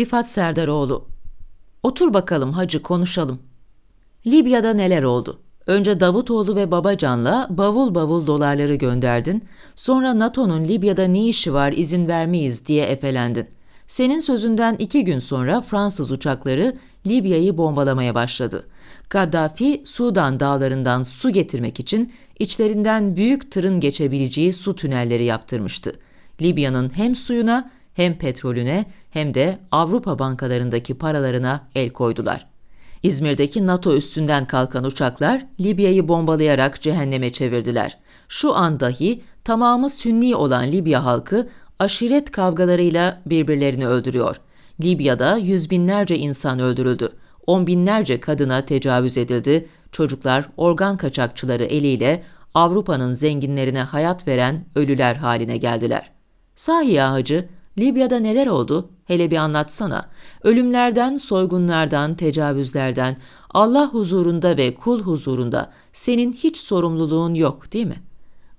Rifat Serdaroğlu Otur bakalım hacı konuşalım. Libya'da neler oldu? Önce Davutoğlu ve Babacan'la bavul bavul dolarları gönderdin. Sonra NATO'nun Libya'da ne işi var izin vermeyiz diye efelendin. Senin sözünden iki gün sonra Fransız uçakları Libya'yı bombalamaya başladı. Gaddafi, Sudan dağlarından su getirmek için içlerinden büyük tırın geçebileceği su tünelleri yaptırmıştı. Libya'nın hem suyuna hem petrolüne hem de Avrupa bankalarındaki paralarına el koydular. İzmir'deki NATO üstünden kalkan uçaklar Libya'yı bombalayarak cehenneme çevirdiler. Şu an dahi tamamı Sünni olan Libya halkı aşiret kavgalarıyla birbirlerini öldürüyor. Libya'da yüz binlerce insan öldürüldü. On binlerce kadına tecavüz edildi. Çocuklar organ kaçakçıları eliyle Avrupa'nın zenginlerine hayat veren ölüler haline geldiler. Sahi ya hacı, Libya'da neler oldu? Hele bir anlatsana. Ölümlerden, soygunlardan, tecavüzlerden, Allah huzurunda ve kul huzurunda senin hiç sorumluluğun yok değil mi?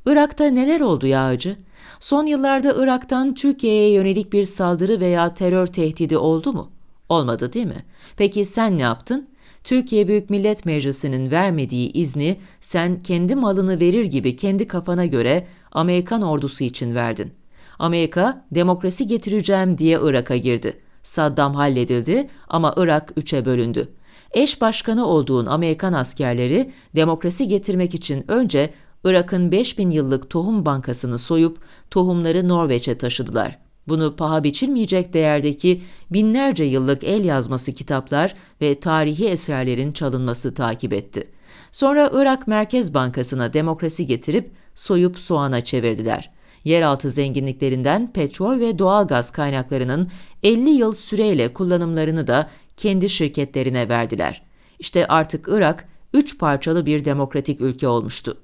Irak'ta neler oldu ya hacı? Son yıllarda Irak'tan Türkiye'ye yönelik bir saldırı veya terör tehdidi oldu mu? Olmadı değil mi? Peki sen ne yaptın? Türkiye Büyük Millet Meclisi'nin vermediği izni sen kendi malını verir gibi kendi kafana göre Amerikan ordusu için verdin. Amerika demokrasi getireceğim diye Irak'a girdi. Saddam halledildi ama Irak üçe bölündü. Eş başkanı olduğun Amerikan askerleri demokrasi getirmek için önce Irak'ın 5000 yıllık tohum bankasını soyup tohumları Norveç'e taşıdılar. Bunu paha biçilmeyecek değerdeki binlerce yıllık el yazması kitaplar ve tarihi eserlerin çalınması takip etti. Sonra Irak Merkez Bankası'na demokrasi getirip soyup soğana çevirdiler yeraltı zenginliklerinden petrol ve doğal gaz kaynaklarının 50 yıl süreyle kullanımlarını da kendi şirketlerine verdiler. İşte artık Irak üç parçalı bir demokratik ülke olmuştu.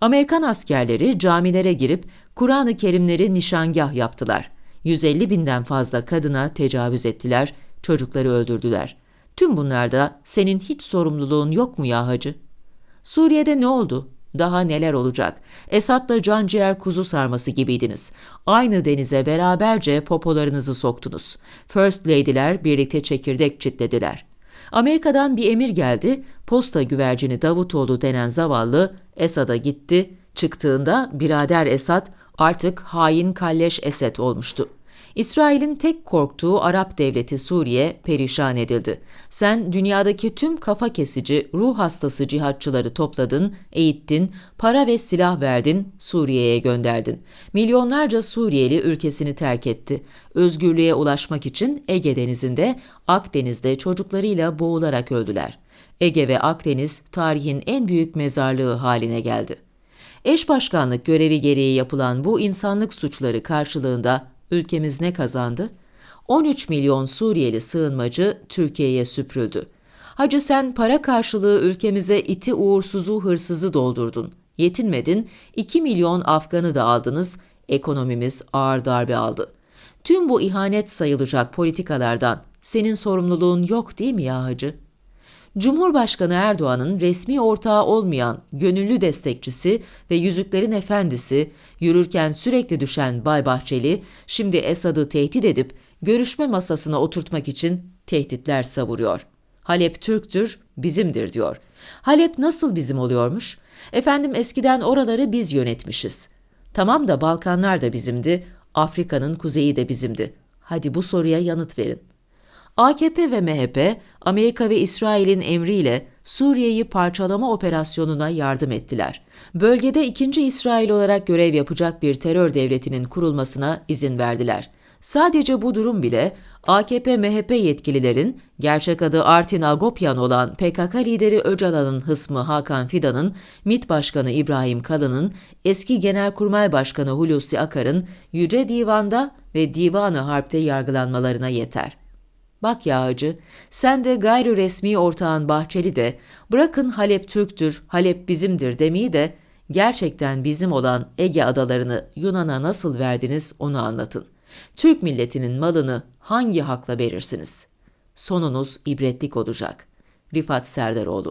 Amerikan askerleri camilere girip Kur'an-ı Kerimleri nişangah yaptılar. 150 binden fazla kadına tecavüz ettiler, çocukları öldürdüler. Tüm bunlarda senin hiç sorumluluğun yok mu ya hacı? Suriye'de ne oldu? Daha neler olacak? Esat'la can ciğer kuzu sarması gibiydiniz. Aynı denize beraberce popolarınızı soktunuz. First Lady'ler birlikte çekirdek çitlediler. Amerika'dan bir emir geldi. Posta güvercini Davutoğlu denen zavallı Esad'a gitti. Çıktığında birader Esad artık hain kalleş Esed olmuştu. İsrail'in tek korktuğu Arap devleti Suriye perişan edildi. Sen dünyadaki tüm kafa kesici, ruh hastası cihatçıları topladın, eğittin, para ve silah verdin, Suriye'ye gönderdin. Milyonlarca Suriyeli ülkesini terk etti. Özgürlüğe ulaşmak için Ege Denizi'nde, Akdeniz'de çocuklarıyla boğularak öldüler. Ege ve Akdeniz tarihin en büyük mezarlığı haline geldi. Eş başkanlık görevi gereği yapılan bu insanlık suçları karşılığında ülkemiz ne kazandı? 13 milyon Suriyeli sığınmacı Türkiye'ye süprüldü. Hacı sen para karşılığı ülkemize iti uğursuzu hırsızı doldurdun. Yetinmedin, 2 milyon Afganı da aldınız, ekonomimiz ağır darbe aldı. Tüm bu ihanet sayılacak politikalardan senin sorumluluğun yok değil mi ya hacı?'' Cumhurbaşkanı Erdoğan'ın resmi ortağı olmayan gönüllü destekçisi ve Yüzüklerin Efendisi, yürürken sürekli düşen Bay Bahçeli, şimdi Esad'ı tehdit edip görüşme masasına oturtmak için tehditler savuruyor. Halep Türktür, bizimdir diyor. Halep nasıl bizim oluyormuş? Efendim eskiden oraları biz yönetmişiz. Tamam da Balkanlar da bizimdi, Afrika'nın kuzeyi de bizimdi. Hadi bu soruya yanıt verin. AKP ve MHP, Amerika ve İsrail'in emriyle Suriye'yi parçalama operasyonuna yardım ettiler. Bölgede ikinci İsrail olarak görev yapacak bir terör devletinin kurulmasına izin verdiler. Sadece bu durum bile AKP-MHP yetkililerin gerçek adı Artin Agopyan olan PKK lideri Öcalan'ın hısmı Hakan Fidan'ın, MİT Başkanı İbrahim Kalın'ın, eski Genelkurmay Başkanı Hulusi Akar'ın Yüce Divan'da ve Divanı Harp'te yargılanmalarına yeter. Bak ya sen de gayri resmi ortağın Bahçeli de bırakın Halep Türktür, Halep bizimdir demeyi de gerçekten bizim olan Ege adalarını Yunan'a nasıl verdiniz onu anlatın. Türk milletinin malını hangi hakla verirsiniz? Sonunuz ibretlik olacak. Rifat Serdaroğlu